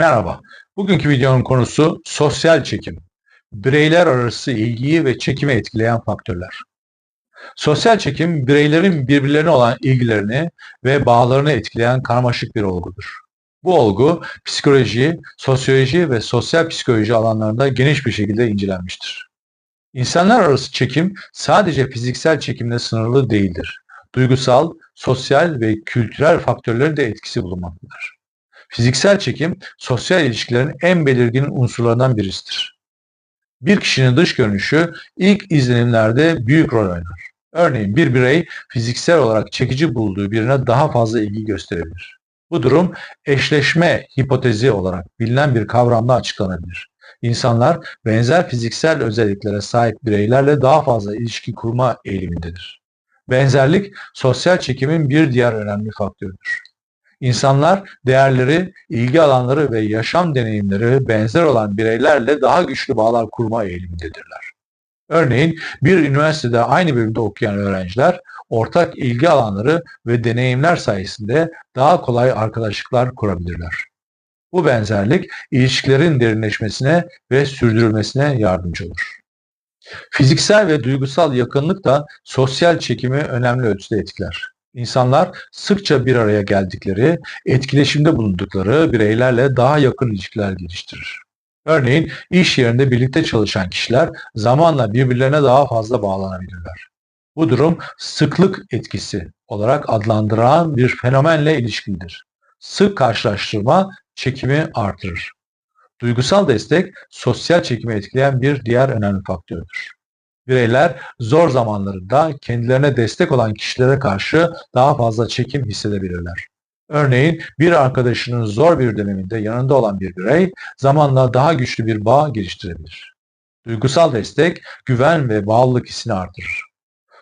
Merhaba. Bugünkü videonun konusu sosyal çekim. Bireyler arası ilgiyi ve çekimi etkileyen faktörler. Sosyal çekim, bireylerin birbirlerine olan ilgilerini ve bağlarını etkileyen karmaşık bir olgudur. Bu olgu, psikoloji, sosyoloji ve sosyal psikoloji alanlarında geniş bir şekilde incelenmiştir. İnsanlar arası çekim sadece fiziksel çekimle sınırlı değildir. Duygusal, sosyal ve kültürel faktörlerin de etkisi bulunmaktadır. Fiziksel çekim, sosyal ilişkilerin en belirgin unsurlarından birisidir. Bir kişinin dış görünüşü ilk izlenimlerde büyük rol oynar. Örneğin bir birey fiziksel olarak çekici bulduğu birine daha fazla ilgi gösterebilir. Bu durum eşleşme hipotezi olarak bilinen bir kavramla açıklanabilir. İnsanlar benzer fiziksel özelliklere sahip bireylerle daha fazla ilişki kurma eğilimindedir. Benzerlik sosyal çekimin bir diğer önemli faktörüdür. İnsanlar değerleri, ilgi alanları ve yaşam deneyimleri benzer olan bireylerle daha güçlü bağlar kurma eğilimindedirler. Örneğin bir üniversitede aynı bölümde okuyan öğrenciler ortak ilgi alanları ve deneyimler sayesinde daha kolay arkadaşlıklar kurabilirler. Bu benzerlik ilişkilerin derinleşmesine ve sürdürülmesine yardımcı olur. Fiziksel ve duygusal yakınlık da sosyal çekimi önemli ölçüde etkiler. İnsanlar sıkça bir araya geldikleri, etkileşimde bulundukları bireylerle daha yakın ilişkiler geliştirir. Örneğin iş yerinde birlikte çalışan kişiler zamanla birbirlerine daha fazla bağlanabilirler. Bu durum sıklık etkisi olarak adlandırılan bir fenomenle ilişkilidir. Sık karşılaştırma çekimi artırır. Duygusal destek sosyal çekimi etkileyen bir diğer önemli faktördür. Bireyler zor zamanlarında kendilerine destek olan kişilere karşı daha fazla çekim hissedebilirler. Örneğin bir arkadaşının zor bir döneminde yanında olan bir birey zamanla daha güçlü bir bağ geliştirebilir. Duygusal destek güven ve bağlılık hissini artırır.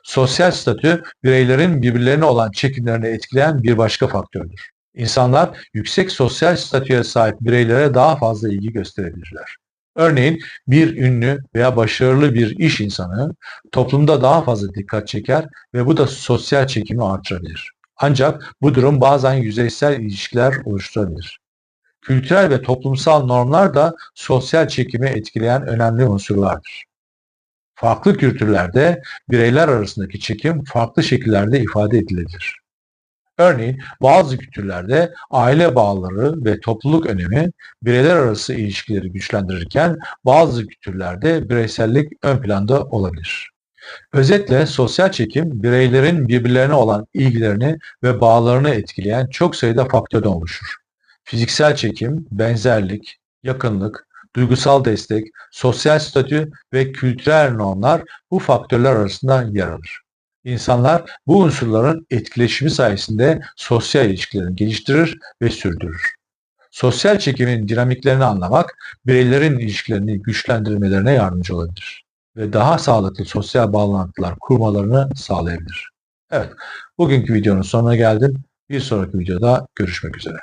Sosyal statü bireylerin birbirlerine olan çekimlerini etkileyen bir başka faktördür. İnsanlar yüksek sosyal statüye sahip bireylere daha fazla ilgi gösterebilirler. Örneğin bir ünlü veya başarılı bir iş insanı toplumda daha fazla dikkat çeker ve bu da sosyal çekimi artırabilir. Ancak bu durum bazen yüzeysel ilişkiler oluşturabilir. Kültürel ve toplumsal normlar da sosyal çekimi etkileyen önemli unsurlardır. Farklı kültürlerde bireyler arasındaki çekim farklı şekillerde ifade edilebilir. Örneğin bazı kültürlerde aile bağları ve topluluk önemi bireyler arası ilişkileri güçlendirirken bazı kültürlerde bireysellik ön planda olabilir. Özetle sosyal çekim bireylerin birbirlerine olan ilgilerini ve bağlarını etkileyen çok sayıda faktörden oluşur. Fiziksel çekim, benzerlik, yakınlık, duygusal destek, sosyal statü ve kültürel normlar bu faktörler arasında yer alır. İnsanlar bu unsurların etkileşimi sayesinde sosyal ilişkilerini geliştirir ve sürdürür. Sosyal çekimin dinamiklerini anlamak, bireylerin ilişkilerini güçlendirmelerine yardımcı olabilir ve daha sağlıklı sosyal bağlantılar kurmalarını sağlayabilir. Evet, bugünkü videonun sonuna geldim. Bir sonraki videoda görüşmek üzere.